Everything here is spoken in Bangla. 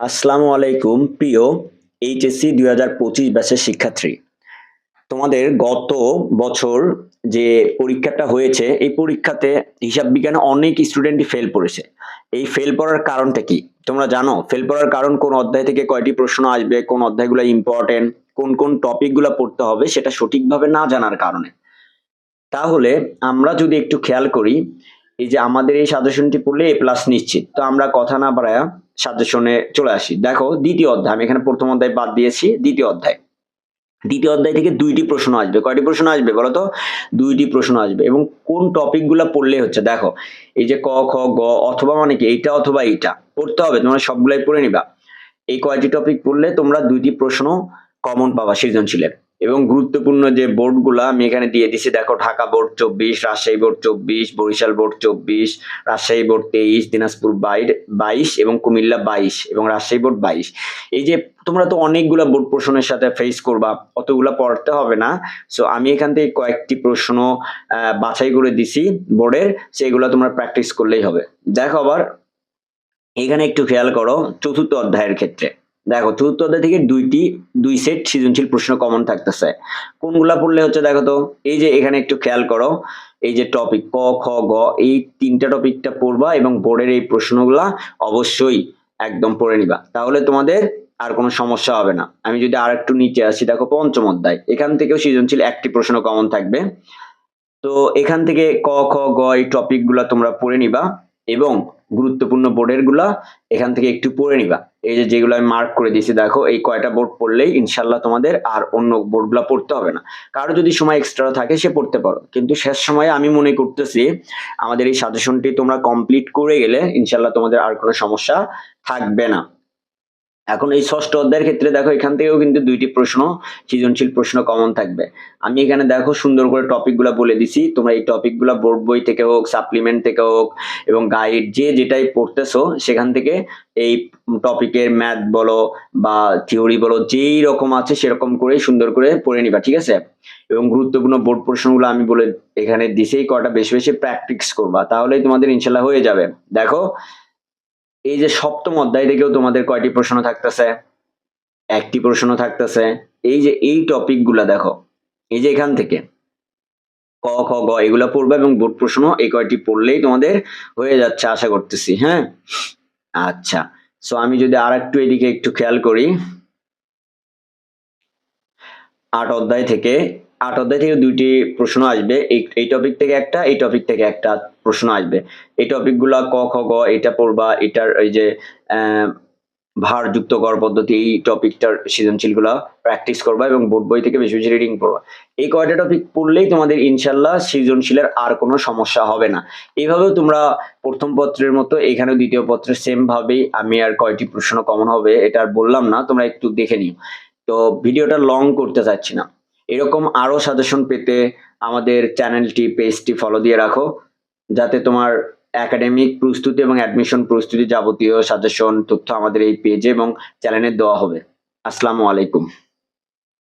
আসসালামু আলাইকুম, প্রিয় এইচএসসি দুই হাজার পঁচিশ ব্যাচের শিক্ষার্থী। তোমাদের গত বছর যে পরীক্ষাটা হয়েছে, এই পরীক্ষাতে হিসাব বিজ্ঞানে অনেক স্টুডেন্টই ফেল পড়েছে। এই ফেল পড়ার কারণটা কি? তোমরা জানো ফেল পড়ার কারণ কোন অধ্যায় থেকে কয়টি প্রশ্ন আসবে, কোন অধ্যায়গুলো ইম্পর্টেন্ট কোন কোন টপিকগুলো পড়তে হবে, সেটা সঠিকভাবে না জানার কারণে। তাহলে আমরা যদি একটু খেয়াল করি এই যে আমাদের এই সাজেশনটি পড়লে এ প্লাস নিশ্চিত। তো আমরা কথা না বাড়ায়া সাজেশনে চলে আসি। দেখো, দ্বিতীয় অধ্যায়, আমি এখানে প্রথম অধ্যায় বাদ দিয়েছি, দ্বিতীয় অধ্যায়। দ্বিতীয় অধ্যায় থেকে দুইটি প্রশ্ন আসবে। কয়টি প্রশ্ন আসবে বলো তো? দুইটি প্রশ্ন আসবে এবং কোন টপিকগুলো পড়লে হচ্ছে, দেখো, এই যে ক, খ, গ, অথবা মানে কি, এইটা অথবা এইটা, পড়তে হবে, তোমরা সবগুলাই পড়ে নিবা। এই কয়টি টপিক পড়লে তোমরা দুইটি প্রশ্ন কমন পাবা সৃজনশীলের এবং গুরুত্বপূর্ণ যে বোর্ডগুলো আমি এখানে দিয়ে দিছি, দেখো ঢাকা বোর্ড চব্বিশ, রাজশাহী বোর্ড চব্বিশ, বরিশাল বোর্ড চব্বিশ, রাজশাহী বোর্ড তেইশ, দিনাজপুর বাইর বাইশ এবং কুমিল্লা বাইশ এবং রাজশাহী বোর্ড বাইশ। এই যে তোমরা তো অনেকগুলা বোর্ড প্রশ্নের সাথে ফেস করবা, অতগুলা পড়তে হবে না। সো আমি এখান থেকে কয়েকটি প্রশ্ন বাছাই করে দিছি বোর্ডের, সেগুলো তোমরা প্র্যাকটিস করলেই হবে। দেখো আবার, এখানে একটু খেয়াল করো, চতুর্থ অধ্যায়ের ক্ষেত্রে। দেখো, চতুর্থ অধ্যায় থেকে দুইটি, দুই সেট সৃজনশীল প্রশ্ন কমন থাকতেছে। কোনগুলা পড়লে হচ্ছে দেখো তো, এই যে এখানে একটু খেয়াল করো, এই যে টপিক ক, খ, গ, এই তিনটা টপিকটা পড়বা এবং বোর্ডের এই প্রশ্নগুলা অবশ্যই একদম পড়ে নিবা। তাহলে তোমাদের আর কোনো সমস্যা হবে না। আমি যদি আর একটু নিচে আসি, দেখো পঞ্চম অধ্যায়, এখান থেকেও সৃজনশীল একটি প্রশ্ন কমন থাকবে। তো এখান থেকে ক, খ, গ, এই টপিকগুলা তোমরা পড়ে নিবা এবং গুরুত্বপূর্ণ বোর্ডেরগুলা এখান থেকে একটু পড়ে নিবা। এই যে যেগুলো আমি মার্ক করে দিয়েছি, দেখো, এই কয়টা বোর্ড পড়লেই ইনশাল্লাহ তোমাদের আর অন্য বোর্ডগুলো পড়তে হবে না। কারও যদি সময় এক্সট্রা থাকে, সে পড়তে পারো। কিন্তু শেষ সময়ে আমি মনে করতেছি, আমাদের এই সাজেশনটি তোমরা কমপ্লিট করে গেলে ইনশাল্লাহ তোমাদের আর কোনো সমস্যা থাকবে না। এখন এই ষষ্ঠ অধ্যায়ের ক্ষেত্রে দেখো, এখান থেকেও কিন্তু দুইটি প্রশ্ন, সৃজনশীল প্রশ্ন কমন থাকবে। আমি এখানে দেখো, সুন্দর করে টপিকগুলো বলে দিছি। তোমরা এই টপিকগুলো বোর্ড বই থেকে হোক সাপ্লিমেন্ট থেকে হোক, এবং গাইড যে যেটাই পড়তেছো, সেখান থেকে এই টপিকের ম্যাথ বলো বা থিওরি বলো, যেই রকম আছে সেরকম করেই সুন্দর করে পড়ে নিবা, ঠিক আছে? এবং গুরুত্বপূর্ণ বোর্ড প্রশ্নগুলো আমি বলে এখানে দিছেই কটা বেশি বেশি প্র্যাকটিস করবা, তাহলেই তোমাদের ইনশাল্লাহ হয়ে যাবে। দেখো এই যে সপ্তম অধ্যায় থেকেও তোমাদের কয়টি প্রশ্ন থাকতেছে? একটি প্রশ্ন থাকতেছে, এই যে এই টপিকগুলা দেখো, এই যে এখান থেকে, ক, খ, গ, এগুলা পড়বে এবং বোর্ড প্রশ্ন এই কয়টি পড়লেই তোমাদের হয়ে যাচ্ছে আশা করতেছি হ্যাঁ? আচ্ছা সো আমি যদি আর একটু এদিকে একটু খেয়াল করি, আট অধ্যায় থেকে আট অধ্যায় থেকে দুইটি প্রশ্ন আসবে। এই টপিক থেকে একটা, এই টপিক থেকে একটা প্রশ্ন আসবে। এই টপিকগুলা ক, খ, গ, এটা পড়বা, এটার এই যে ভারযুক্ত গড় পদ্ধতি, এই টপিকটার সৃজনশীলগুলা প্র্যাকটিস করবা এবং বোর্ড বই থেকে বেশি বেশি রিডিং পড়বা। এই কয়টা টপিক পড়লেই তোমাদের ইনশাল্লাহ সৃজনশীলের আর কোনো সমস্যা হবে না। এইভাবেও তোমরা প্রথম পত্রের মতো, এখানেও দ্বিতীয় পত্রের সেম ভাবেই আমি আর কয়টি প্রশ্ন কমন হবে, এটা আর বললাম না, তোমরা একটু দেখে নিও। তো ভিডিওটা লং করতে চাচ্ছি না। এরকম আরও সাজেশন পেতে আমাদের চ্যানেলটি পেজটি ফলো দিয়ে রাখো। যাতে তোমার একাডেমিক প্রস্তুতি এবং অ্যাডমিশন প্রস্তুতি যাবতীয় সাজেশন তথ্য আমাদের এই পেজে এবং চ্যানেলে দেওয়া হবে। আসসালামু আলাইকুম।